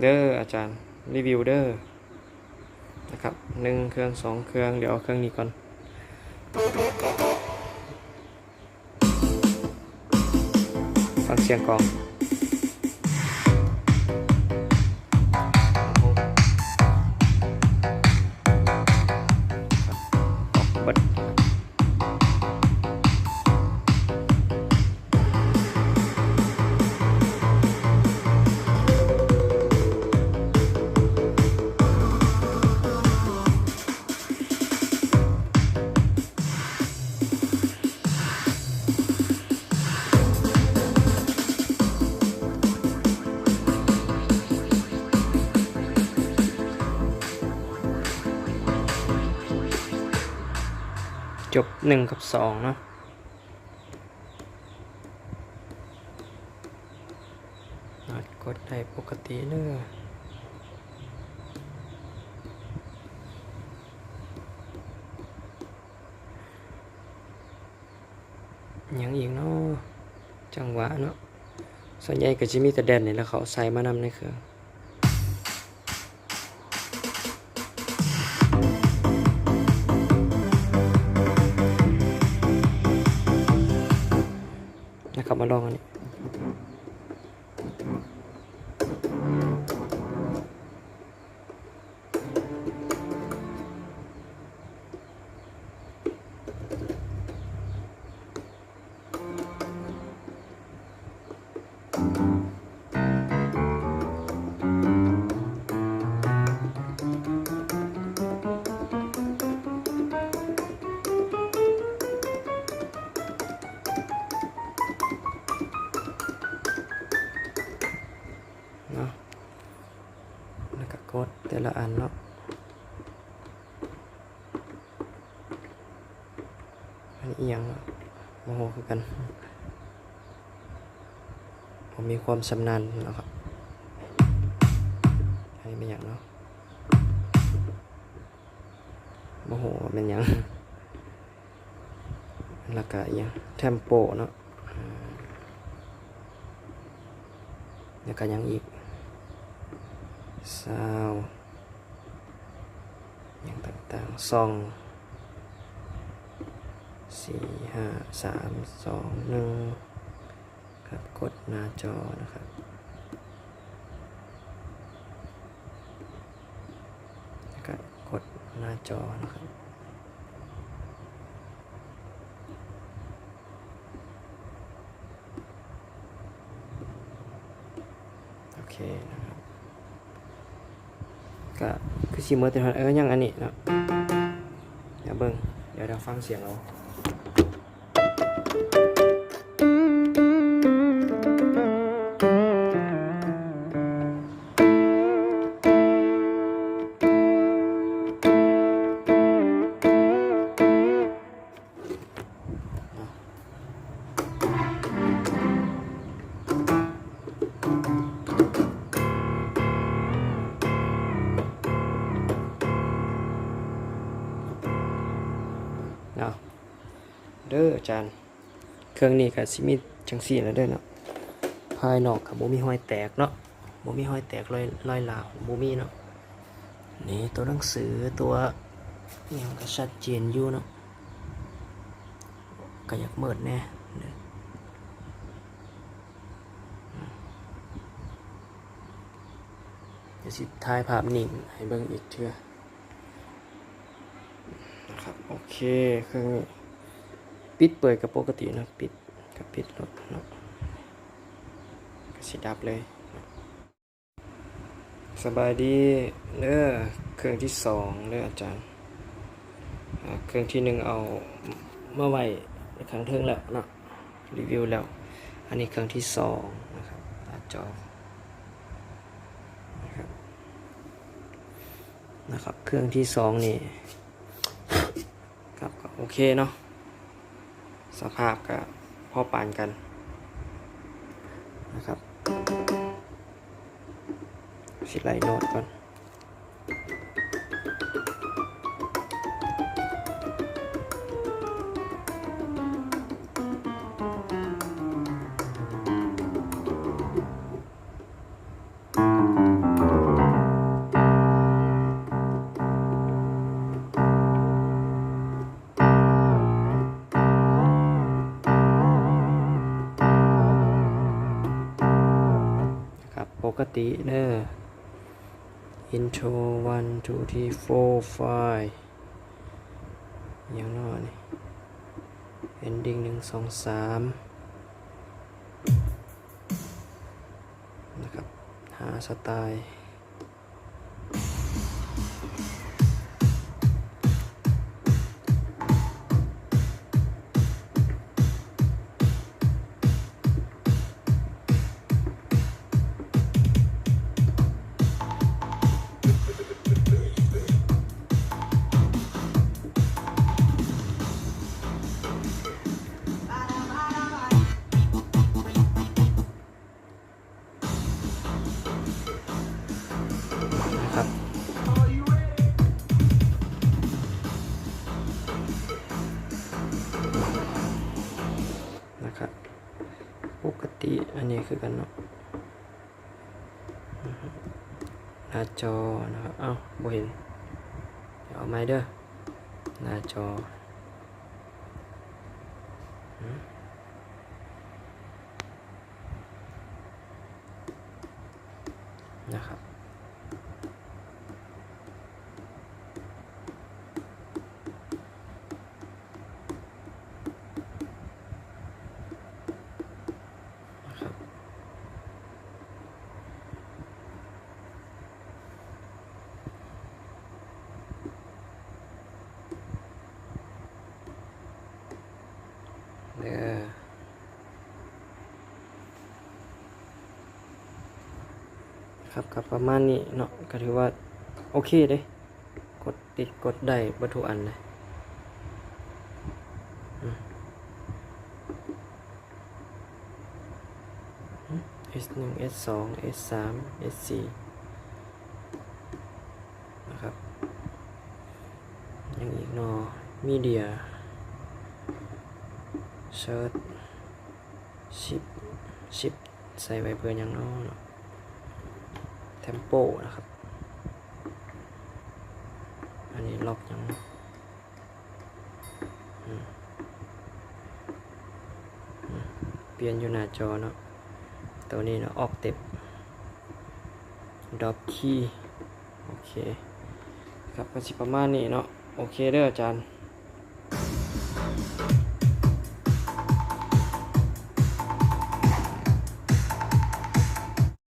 เด้ออาจารย์รีวิวเด้อนะครับหนึ่งเครื่องสองเครื่องเดี๋ยวเอาเครื่องนี้ก่อน ฟังเสียงกอง จบหนึ่งกับสองเนาะนัดกดได้ปกติเด้อหยังอีกเนาะจังหวะเนาะส่วนใหญ่ก็จะมีแต่แดนนี่แล้วเขาใส่มานำในเครื่อง มาลองอันนี้ เนาะแล้วก็กดแต่ละอันเนาะอันนี้อหยังเนาะโมโหคือกัน ผมมีความชำนาญนะครับ อันนี้เป็นอย่างเนาะโมโหเป็นอย่างแล้วก็อหยังเทมโปเนาะแล้วก็ยังอีก ซาวอย่างต่างๆซองสี่ห้าสามสองหนึ่งครับกดหน้าจอนะครับแล้วก็กดหน้าจอนะครับโอเคนะ ก็คือชิมเมอร์แต่เออยังอันนี้เนาะเดี๋ยวเบิ้งเดี๋ยวเราฟังเสียงเรา เด้ออาจารย์ เครื่องนี้กับซิมิจังสี่แล้วเด้อเนาะภายนอกกับบ่มีห้อยแตกเนาะบ่มีห้อยแตกรอยรอยลาวบ่มีเนาะนี่ตัวหนังสือตัวนี่มันก็ชัดเจนอยู่เนาะก็อยากเมิดแน่เด้อเดี๋ยวสิถ่ายภาพนิ่งให้เบิ่งอีกเทื่อนะครับ โอเคเครื่องนี้ ปิดเปิดกับปกตินะปิดกับปิดรถเนาะก็สิดับเลย สบายดีเด้อเครื่องที่สองเด้ออาจารย์เครื่องที่หนึ่งเอาเมื่อไหร่ครั้งเทิงแล้วเนาะรีวิวแล้ว อันนี้เครื่องที่สองนะครับหน้าจอนะครับนะครับ เครื่องที่สองนี่ครับก็โอเคเนาะ ภาพก็พอปานกันนะครับสิไลโนดก่อน กติเด้อ intro one two three four five อย่างน้อยนี่ ending หนึ่งสองสามนะครับ หาสไตล์ กันเนาะหน้าจอนะครับเอ้าบ่เห็นเดี๋ยวเอาไม้เด้อหน้าจอนะครับ เด้อ ครับกับประมาณนี้เนาะก็ถือว่าโอเคเด้กดติดกดได้วัตถุอันเลยเอืมอืม S1 S2 S3 S4 นะครับยังอีกนอมีเดียเชิร์ตชิปชิปใส่ไว้เพื่อหยังเนอเนาะ เทมโปนะครับ อันนี้ล็อกยังเปลี่ยนอยู่หน้าจอเนาะ ตัวนี้เนาะออกเต็บดอปคีย์โอเค ครับก็สิประมาณนี้เนาะ โอเคเด้ออาจารย์